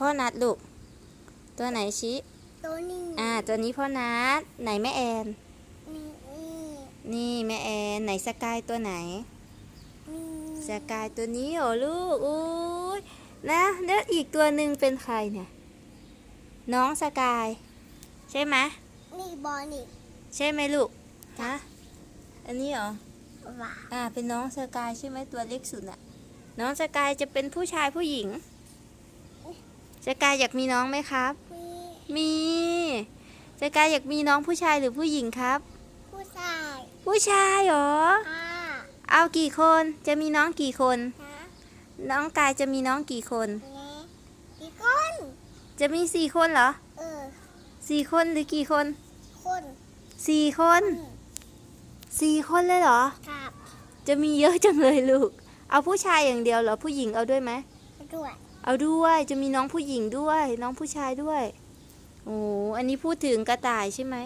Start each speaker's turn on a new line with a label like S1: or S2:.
S1: พ่อนัดลูก ตัวไหนชี้
S2: ตัวนี้
S1: อ่า ตัวนี้พ่อนัดไหนแม่แอน
S2: นี่นี่
S1: นี่แม่แอนไหนสกายตัวไหน
S2: นี่
S1: สกายตัวนี้เหรอลูกอุ้ยนะแล้วอีกตัวหนึ่งเป็นใครเนี่ย น้องสกาย ใช่ไหม
S2: นี่บอลนี่
S1: ใช่ไหมลูกฮะอันนี้เหรอ
S2: ว้า
S1: อ่าเป็นน้องสกายใช่ไหมตัวเล็กสุดน่ะน้องสกายจะเป็นผู้ชายผู้หญิง สกายอยากมีน้องไหมครับ
S2: มี
S1: มีสกายอยากมีน้องผู้ชายหรือผู้หญิงครับ
S2: ผู้ชาย
S1: ผู้ชายเหรอ
S2: ค่ะ
S1: เอากี่คนจะมีน้องกี่คน
S2: นะ
S1: น้องกายจะมีน้องกี่คน
S2: และอีกคน
S1: จะมีสี่คนเหรอ
S2: เออ
S1: สี่คนหรือกี่คน
S2: คน
S1: สี่คน
S2: อืม
S1: สี่คนเลยเหรอ
S2: ครับ
S1: จะมีเยอะจังเลยลูก เอาผู้ชายอย่างเดียวเหรอผู้หญิงเอาด้วยไหม
S2: ด้วย
S1: เอาด้วยจะมีน้องผู้หญิงด้วย น้องผู้ชายด้วย โอ้อันนี้พูดถึงกระต่ายใช่ไหม